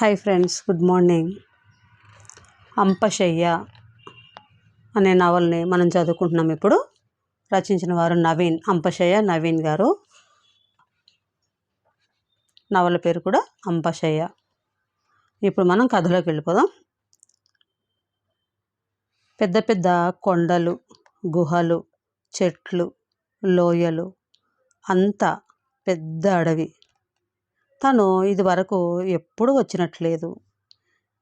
Hi friends good morning. Ampasayya అనే నవల్ని మనం చదువుకుంటున్నాం ఇప్పుడు. రచించిన వారు నవీన్ అంపశయ్య నవీన్ గారు. నవల పేరు కూడా అంపశయ్య. ఇప్పుడు మనం కథలోకి వెళ్ళిపోదాం. పెద్ద పెద్ద కొండలు గుహలు చెట్లు లోయలు అంతా పెద్ద అడవి. తను ఇది వరకు ఎప్పుడు వచ్చినట్లేదు.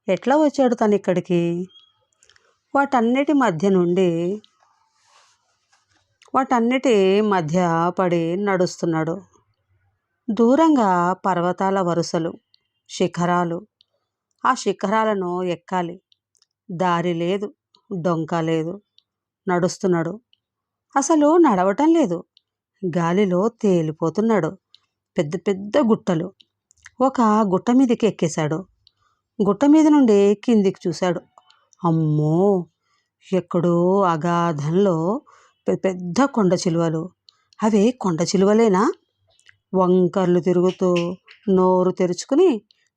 ఎట్లా వచ్చాడు తను ఇక్కడికి? వాటన్నిటి మధ్య నుండి వాటన్నిటి మధ్య పడి నడుస్తున్నాడు. దూరంగా పర్వతాల వరుసలు శిఖరాలు. ఆ శిఖరాలను ఎక్కాలి. దారి లేదు డొంక లేదు. నడుస్తున్నాడు. అసలు నడవటం లేదు. గాలిలో తేలిపోతున్నాడు. పెద్ద పెద్ద గుట్టలు. ఒక గుట్ట మీదకి ఎక్కేశాడు. గుట్ట మీద నుండి కిందికి చూశాడు. అమ్మో! ఎక్కడో అగాధంలో పెద్ద పెద్ద కొండ చిలువలు. అవి కొండ చిలువలేనా? వంకర్లు తిరుగుతూ నోరు తెరుచుకుని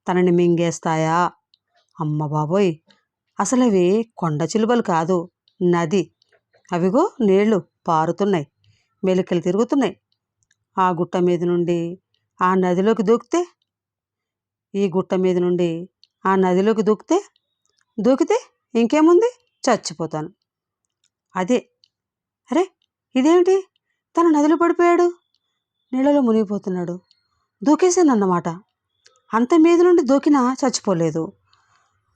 తనని మింగేస్తాయా? అమ్మ బాబోయ్! అసలు అవి కొండ చిలువలు కాదు నది. అవిగో నీళ్ళు పారుతున్నాయి మెలికలు తిరుగుతున్నాయి. ఆ గుట్ట మీద నుండి ఆ నదిలోకి దూకితే ఈ గుట్ట మీద నుండి ఆ నదిలోకి దూకితే దూకితే ఇంకేముంది? చచ్చిపోతాను. అదే. అరే ఇదేమిటి తన నదిలో పడిపోయాడు. నీళ్ళలో మునిగిపోతున్నాడు. దూకేశానన్నమాట. అంత మీద నుండి దూకినా చచ్చిపోలేదు.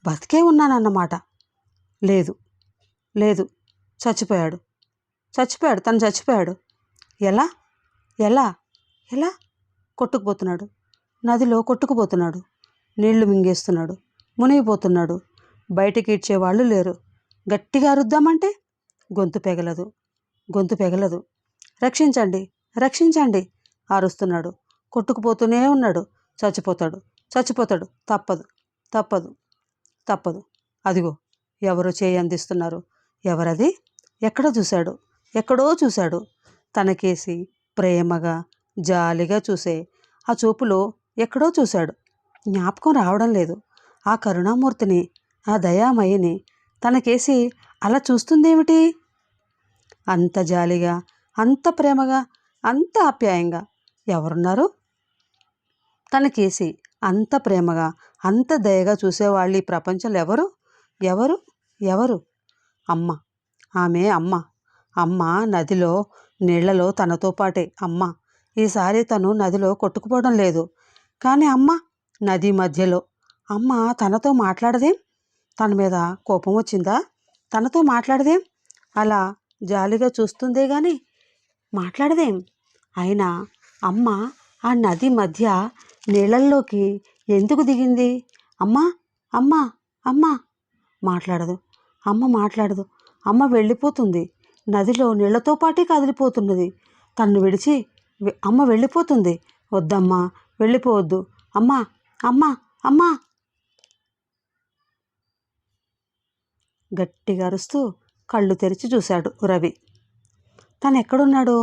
బతికే ఉన్నానన్నమాట. లేదు. లేదు. చచ్చిపోయాడు. చచ్చిపోయాడు. తను చచ్చిపోయాడు. ఎలా? ఎలా? ఎలా? కొట్టుకుపోతున్నాడు. నదిలో కొట్టుకుపోతున్నాడు. నీళ్ళు మింగేస్తున్నాడు. మునిగిపోతున్నాడు. బయటికి ఇచ్చేవాళ్ళు లేరు. గట్టిగా అరుద్దామంటే గొంతు పెగలదు. గొంతు పెగలదు. రక్షించండి. రక్షించండి. అరుస్తున్నాడు కొట్టుకుపోతూనే ఉన్నాడు. చచ్చిపోతాడు. చచ్చిపోతాడు. తప్పదు. తప్పదు. తప్పదు. అదిగో ఎవరో చేయి అందిస్తున్నారు? ఎవరది? ఎక్కడ చూశాడు? ఎక్కడో చూశాడు. తనకేసి ప్రేమగా జాలిగా చూసే ఆ చూపులో ఎక్కడో చూశాడు. జ్ఞాపకం రావడం లేదు. ఆ కరుణామూర్తిని ఆ దయామయిని తనకేసి అలా చూస్తుందేమిటి? అంత జాలిగా అంత ప్రేమగా అంత ఆప్యాయంగా ఎవరున్నారు? తనకేసి అంత ప్రేమగా అంత దయగా చూసేవాళ్ళు ఈ ప్రపంచంలో ఎవరు ఎవరు? ఎవరు? అమ్మ. ఆమె అమ్మ. అమ్మ నదిలో నీళ్ళలో తనతో పాటే. అమ్మ. ఈసారి తను నదిలో కొట్టుకుపోవడం లేదు. కానీ అమ్మ నది మధ్యలో. అమ్మ తనతో మాట్లాడదేం? తన మీద కోపం వచ్చిందా? తనతో మాట్లాడదేం? అలా జాలిగా చూస్తుందే కానీ మాట్లాడదేం? అయినా అమ్మ ఆ నది మధ్య నీళ్ళల్లోకి ఎందుకు దిగింది? అమ్మ అమ్మ అమ్మ! మాట్లాడదు. అమ్మ మాట్లాడదు. అమ్మ వెళ్ళిపోతుంది. నదిలో నీళ్ళతో పాటే కదిలిపోతున్నది. తన్ను విడిచి అమ్మ వెళ్ళిపోతుంది. వద్దమ్మా వెళ్ళిపోవద్దు. అమ్మా అమ్మా అమ్మా! గట్టిగా అరుస్తూ కళ్ళు తెరిచి చూశాడు రవి. తను ఎక్కడున్నాడు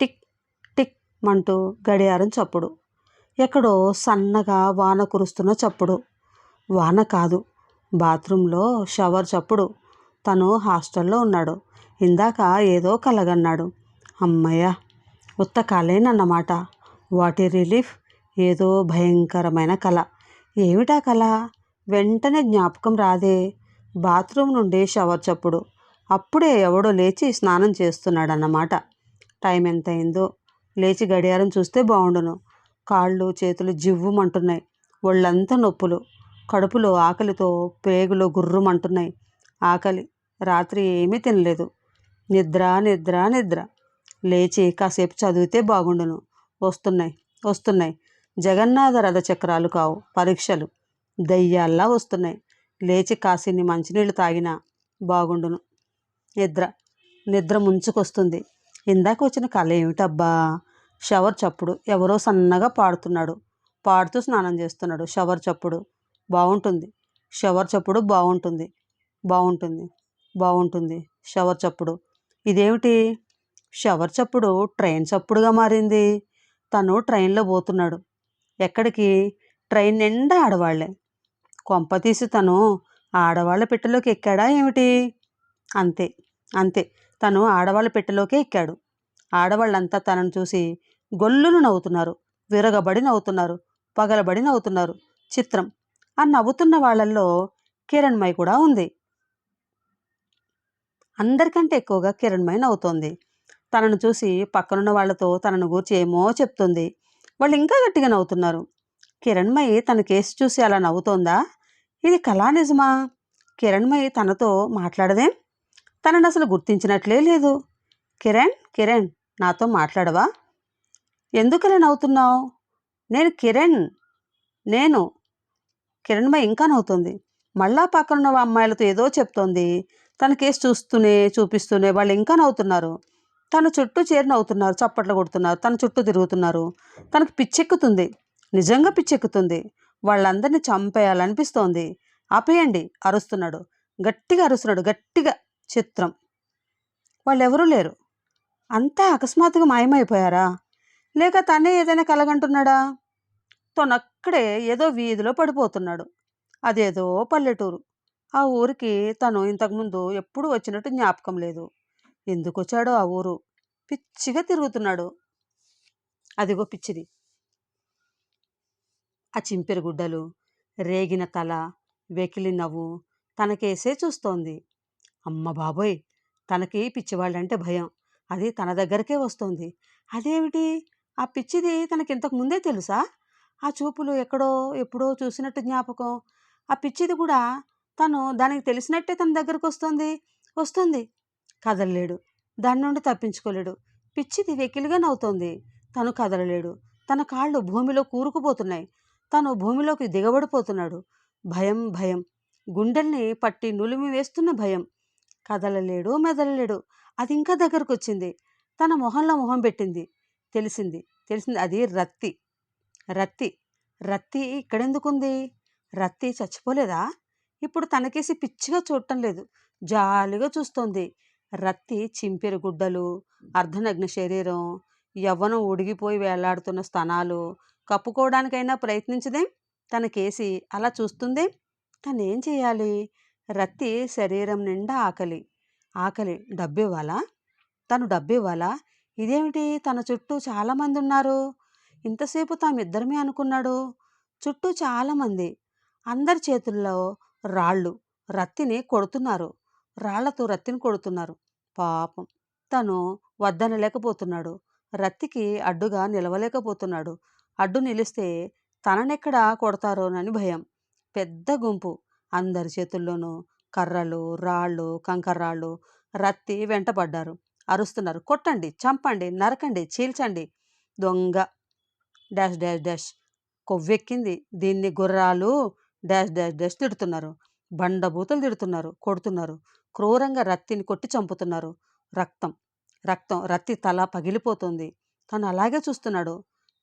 టిక్ టిక్ మంటూ గడియారం చప్పుడు. ఎక్కడో సన్నగా వాన కురుస్తున్న చప్పుడు. వాన కాదు బాత్రూంలో షవర్ చప్పుడు. తను హాస్టల్లో ఉన్నాడు. ఇందాక ఏదో కలగన్నాడు. అమ్మయ్య ఉత్త కాలేనన్నమాట వాటి రిలీఫ్ ఏదో భయంకరమైన కళ ఏమిటా కళ వెంటనే జ్ఞాపకం రాదే. బాత్రూమ్ నుండి షవర్ చప్పుడు. అప్పుడే ఎవడో లేచి స్నానం చేస్తున్నాడన్నమాట. టైం ఎంత అయిందో లేచి గడియారం చూస్తే బాగుండును కాళ్ళు చేతులు జివ్వుమంటున్నాయి. ఒళ్ళంతా నొప్పులు. కడుపులో ఆకలితో పేగులో గుర్రుమంటున్నాయి. ఆకలి. రాత్రి ఏమీ తినలేదు. నిద్ర నిద్ర నిద్ర. లేచి కాసేపు చదివితే బాగుండును. వస్తున్నాయి వస్తున్నాయి. జగన్నాథ రథ చక్రాలు కావు పరీక్షలు. దయ్యాల్లా వస్తున్నాయి. లేచి కాసిని మంచినీళ్ళు తాగినా బాగుండును. నిద్ర నిద్ర ముంచుకొస్తుంది. ఇందాక వచ్చిన కళ ఏమిటబ్బా? షవర్ చప్పుడు. ఎవరో సన్నగా పాడుతున్నాడు. పాడుతూ స్నానం చేస్తున్నాడు. షవర్ చప్పుడు. బాగుంటుంది షవర్ చప్పుడు బాగుంటుంది బాగుంటుంది బాగుంటుంది షవర్ చప్పుడు. ఇదేమిటి? షవర్ చప్పుడు ట్రైన్ చప్పుడుగా మారింది. తను ట్రైన్లో పోతున్నాడు. ఎక్కడికి? ట్రైన్ నిండా ఆడవాళ్ళే. కొంపతీసి తను ఆడవాళ్ళ పెట్టెలోకి ఎక్కాడా ఏమిటి? అంతే అంతే. తను ఆడవాళ్ళ పెట్టెలోకే ఎక్కాడు. ఆడవాళ్ళంతా తనను చూసి గొల్లును నవ్వుతున్నారు. విరగబడి నవ్వుతున్నారు. పగలబడి నవ్వుతున్నారు. చిత్రం. ఆ నవ్వుతున్న వాళ్ళల్లో కిరణ్మయ్ కూడా ఉంది. అందరికంటే ఎక్కువగా కిరణ్మయ్ నవ్వుతోంది. తనను చూసి పక్కనున్న వాళ్ళతో తనను గూర్చి ఏమో చెప్తుంది. వాళ్ళు ఇంకా గట్టిగా నవ్వుతున్నారు. కిరణ్మయి తన కేసు చూసి అలా నవ్వుతోందా? ఇది కళా నిజమా? కిరణ్మయి తనతో మాట్లాడదేం? తనను అసలు గుర్తించినట్లే లేదు. కిరణ్ కిరణ్ నాతో మాట్లాడవా? ఎందుకలా నవ్వుతున్నావు? నేను కిరణ్ నేను. కిరణ్మయి ఇంకా నవ్వుతుంది. మళ్ళా పక్కనున్న అమ్మాయిలతో ఏదో చెప్తోంది. తన కేసు చూస్తూనే చూపిస్తూనే వాళ్ళు ఇంకా నవ్వుతున్నారు. తన చుట్టూ చేరినవుతున్నారు చప్పట్లు కొడుతున్నారు తన చుట్టూ తిరుగుతున్నారు. తనకు పిచ్చెక్కుతుంది. నిజంగా పిచ్చెక్కుతుంది. వాళ్ళందరినీ చంపేయాలనిపిస్తోంది. ఆపేయండి అరుస్తున్నాడు. గట్టిగా అరుస్తున్నాడు. గట్టిగా చిత్రం. వాళ్ళెవరూ లేరు. అంతా అకస్మాత్తుగా మాయమైపోయారా? లేక తనే ఏదైనా కలగంటున్నాడా? తనక్కడే ఏదో వీధిలో పడిపోతున్నాడు. అదేదో పల్లెటూరు. ఆ ఊరికి తను ఇంతకుముందు ఎప్పుడు వచ్చినట్టు జ్ఞాపకం లేదు. ఎందుకు వచ్చాడో ఆ ఊరు? పిచ్చిగా తిరుగుతున్నాడు. అదిగో పిచ్చిది. ఆ చింపిరి గుడ్డలు రేగిన తల వెకిలి నవ్వు తనకేసే చూస్తోంది. అమ్మ బాబోయ్! తనకి పిచ్చివాళ్ళంటే భయం. అది తన దగ్గరకే వస్తోంది. అదేమిటి? ఆ పిచ్చిది తనకి ఇంతకు ముందే తెలుసా? ఆ చూపులు ఎక్కడో ఎప్పుడో చూసినట్టు జ్ఞాపకం. ఆ పిచ్చిది కూడా తను దానికి తెలిసినట్టే తన దగ్గరకు వస్తుంది వస్తుంది. కదలలేడు. దాని నుండి తప్పించుకోలేడు. పిచ్చిది వెకిలిగా నవ్వుతోంది. తను కదలలేడు. తన కాళ్ళు భూమిలో కూరుకుపోతున్నాయి. తను భూమిలోకి దిగబడిపోతున్నాడు. భయం భయం. గుండెల్ని పట్టి నులిమి వేస్తున్న భయం. కదలలేడు మెదలలేడు. అది ఇంకా దగ్గరకు వచ్చింది తన మొహంలో మొహం పెట్టింది. తెలిసింది. తెలిసింది అది రత్తి. రత్తి. రత్తి ఇక్కడెందుకుంది? రత్తి చచ్చిపోలేదా? ఇప్పుడు తనకేసి పిచ్చిగా చూడటం లేదు. జాలిగా చూస్తోంది. రత్తి చింపిరి గుడ్డలు అర్ధనగ్న శరీరం యవ్వనం ఉడిగిపోయి వేలాడుతున్న స్తనాలు కప్పుకోవడానికైనా ప్రయత్నించదేం? తన కేసి అలా చూస్తుందే? తనేం చేయాలి? రత్తి శరీరం నిండా ఆకలి. ఆకలి డబ్బివ్వాలా? తను డబ్బివ్వాలా? ఇదేమిటి? తన చుట్టూ చాలామంది ఉన్నారు ఇంతసేపు తామిద్దరమే అనుకున్నాడు. చుట్టూ చాలామంది. అందరి చేతుల్లో రాళ్ళు. రత్తిని కొడుతున్నారు. రాళ్ళతో రత్తిని కొడుతున్నారు. పాపం. తను వద్దనలేకపోతున్నాడు రత్తికి అడ్డుగా నిలవలేకపోతున్నాడు. అడ్డు నిలిస్తే తననెక్కడ కొడతారోనని భయం. పెద్ద గుంపు. అందరి చేతుల్లోనూ కర్రలు రాళ్ళు కంకర్రాళ్ళు. రత్తి వెంటపడ్డారు. అరుస్తున్నారు. కొట్టండి చంపండి నరకండి చీల్చండి. దొంగ. Dash dash dash. కొవ్వెక్కింది. దీన్ని గుర్రాలు డాష్ డాష్ డాష్ తిడుతున్నారు. బండబూతలు తిడుతున్నారు. కొడుతున్నారు. క్రూరంగా రత్తిని కొట్టి చంపుతున్నారు. రక్తం రక్తం రత్తి తల పగిలిపోతుంది. తను అలాగే చూస్తున్నాడు.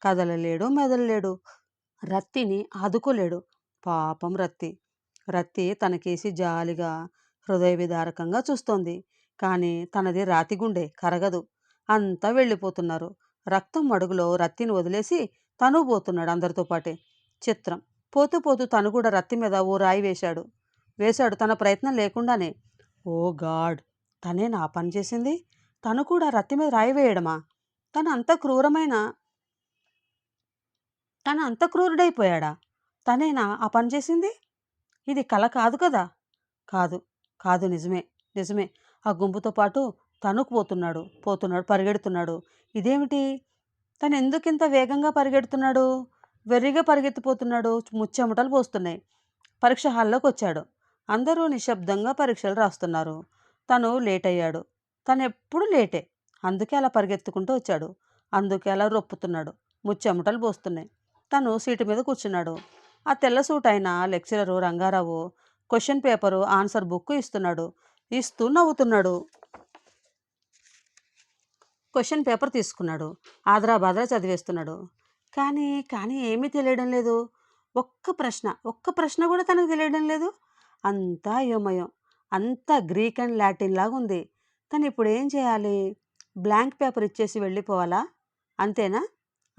కదలలేడు మెదలలేడు. రత్తిని ఆదుకోలేడు. పాపం రత్తి రత్తి తనకేసి జాలిగా హృదయ విదారకంగా చూస్తోంది. కానీ తనది రాతి గుండె కరగదు. అంతా వెళ్ళిపోతున్నారు. రక్తం మడుగులో రత్తిని వదిలేసి తను పోతున్నాడు అందరితో పాటే. చిత్రం. పోతూ పోతూ తను కూడా రత్తి మీద ఓ రాయి వేశాడు. వేశాడు తన ప్రయత్నం లేకుండానే. Oh God! తనే నా పని చేసింది. తను కూడా రత్తి మీద రాయి వేయడమా? తను అంత క్రూరమైన తను అంత క్రూరుడైపోయాడా? తనేనా ఆ పని చేసింది? ఇది కల కాదు కదా? కాదు. కాదు నిజమే. నిజమే. ఆ గుంపుతో పాటు తను పోతున్నాడు. పోతున్నాడు. పరిగెడుతున్నాడు. ఇదేమిటి? తను ఎందుకు ఇంత వేగంగా పరిగెడుతున్నాడు? వెర్రిగా పరిగెత్తిపోతున్నాడు. ముచ్చెమటలు పోస్తున్నాయి. పరీక్ష హాల్లోకి వచ్చాడు అందరూ నిశ్శబ్దంగా పరీక్షలు రాస్తున్నారు. తను లేట్ అయ్యాడు తను ఎప్పుడు లేటే. అందుకే అలా పరిగెత్తుకుంటూ వచ్చాడు. అందుకే అలా రొప్పుతున్నాడు. ముచ్చెమటలు పోస్తున్నాయి. తను సీటు మీద కూర్చున్నాడు. ఆ తెల్ల సూట్ అయిన lecturer Rangarao question paper answer book ఇస్తున్నాడు. ఇస్తూ నవ్వుతున్నాడు. క్వశ్చన్ పేపర్ తీసుకున్నాడు. ఆదరాబాద్రా చదివేస్తున్నాడు. కానీ కానీ ఏమీ తెలియడం లేదు. ఒక్క ప్రశ్న ఒక్క ప్రశ్న కూడా తనకు తెలియడం లేదు. అంతా అయోమయం అంతా గ్రీక్ అండ్ లాటిన్ లాగా ఉంది తను ఇప్పుడు ఏం చేయాలి? బ్లాంక్ పేపర్ ఇచ్చేసి వెళ్ళిపోవాలా? అంతేనా?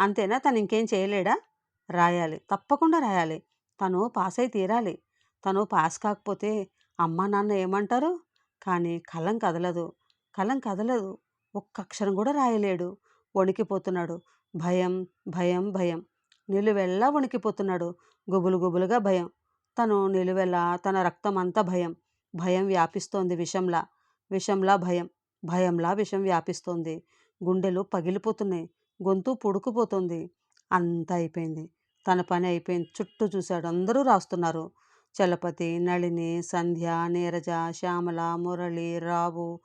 అంతేనా? తను ఇంకేం చేయలేడా? రాయాలి. తప్పకుండా రాయాలి. తను పాస్ అయి తీరాలి. తను పాస్ కాకపోతే అమ్మ నాన్న ఏమంటారు? కానీ కలం కదలదు. కలం కదలదు. ఒక్క అక్షరం కూడా రాయలేడు. వణికిపోతున్నాడు. భయం భయం భయం. నిలువెల్లా వణికిపోతున్నాడు. గుబులు గుబులుగా భయం. తను నిలువెల్ల తన రక్తం అంతా భయం. భయం వ్యాపిస్తోంది విషంలా. విషంలా భయం. భయంలా విషం వ్యాపిస్తోంది. గుండెలు పగిలిపోతున్నాయి. గొంతు పుడుకుపోతుంది. అంతా అయిపోయింది. తన పని అయిపోయింది. చుట్టూ చూశాడు. అందరూ రాస్తున్నారు. చలపతి నళిని సంధ్య నీరజ శ్యామల మురళి రావు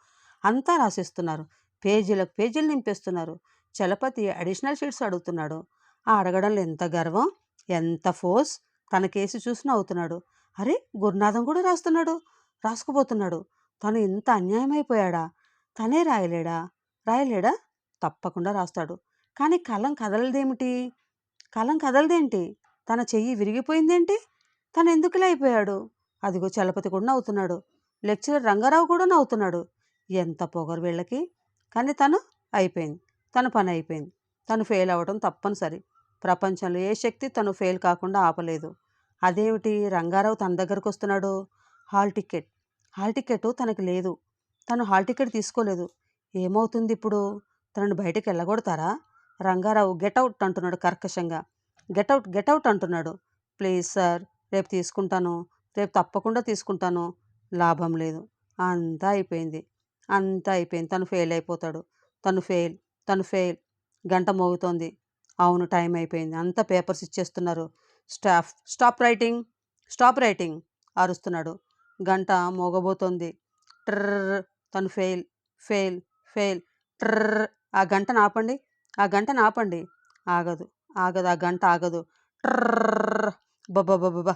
అంతా రాసిస్తున్నారు. పేజీలకు పేజీలు నింపేస్తున్నారు. చలపతి అడిషనల్ షీట్స్ అడుగుతున్నాడు. ఆ అడగడంలో ఎంత గర్వం? ఎంత ఫోర్స్? తన కేసు చూసి నవ్వుతున్నాడు అరే గురునాథం కూడా రాస్తున్నాడు. రాసుకుపోతున్నాడు. తను ఇంత అన్యాయం అయిపోయాడా తనే రాయలేడా? రాయలేడా? తప్పకుండా రాస్తాడు. కానీ కలం కదలదేమిటి? కలం కదలదేంటి? తన చెయ్యి విరిగిపోయిందేంటి? తను ఎందుకులా అయిపోయాడు? అదిగో చలపతి కూడా నవ్వుతున్నాడు. లెక్చరర్ రంగారావు కూడా నవ్వుతున్నాడు. ఎంత పొగరు వీళ్ళకి. కానీ తను అయిపోయింది. తన పని అయిపోయింది. తను ఫెయిల్ అవ్వడం తప్పనిసరి. ప్రపంచంలో ఏ శక్తి తను ఫెయిల్ కాకుండా ఆపలేదు. అదేమిటి రంగారావు తన దగ్గరకు వస్తున్నాడు హాల్ టికెట్. హాల్ టికెట్ తనకి లేదు. తను హాల్ టికెట్ తీసుకోలేదు. ఏమవుతుంది ఇప్పుడు? తనను బయటికి వెళ్ళగొడతారా? రంగారావు గెటౌట్ అంటున్నాడు కర్కశంగా. గెటౌట్ గెటౌట్ అంటున్నాడు. ప్లీజ్ సార్ రేపు తీసుకుంటాను. రేపు తప్పకుండా తీసుకుంటాను. లాభం లేదు. అంతా అయిపోయింది. అంతా అయిపోయింది. తను ఫెయిల్ అయిపోతాడు. తను ఫెయిల్ తను ఫెయిల్. గంట మోగుతోంది. అవును టైం అయిపోయింది. అంతా పేపర్స్ ఇచ్చేస్తున్నారు. Stop stop writing stop writing అరుస్తున్నాడు. గంట మోగబోతోంది. ట్రర్ తను ఫెయిల్ ఫెయిల్ ఫెయిల్ ట్రర్ ఆ గంటను ఆపండి ఆ గంటను ఆపండి ఆగదు ఆగదు ఆ గంట ఆగదు. ట్రర్ బబ్బా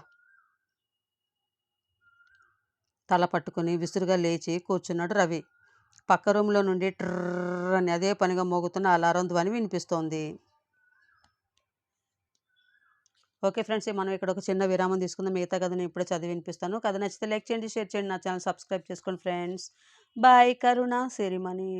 తల పట్టుకుని విసురుగా లేచి కూర్చున్నాడు రవి. పక్క రూమ్లో నుండి ట్రర్ అని అదే పనిగా మోగుతున్న అలారం ధ్వని వినిపిస్తోంది. ఓకే ఫ్రెండ్స్ మనం ఇక్కడ ఒక చిన్న విరామం తీసుకుందాం. మిగతా కథను ఇప్పుడే చదివి వినిపిస్తాను. కథ నచ్చితే లైక్ చేయండి షేర్ చేయండి నా ఛానల్ సబ్స్క్రైబ్ చేసుకోండి ఫ్రెండ్స్. బాయ్ కరుణ సిరిమణి.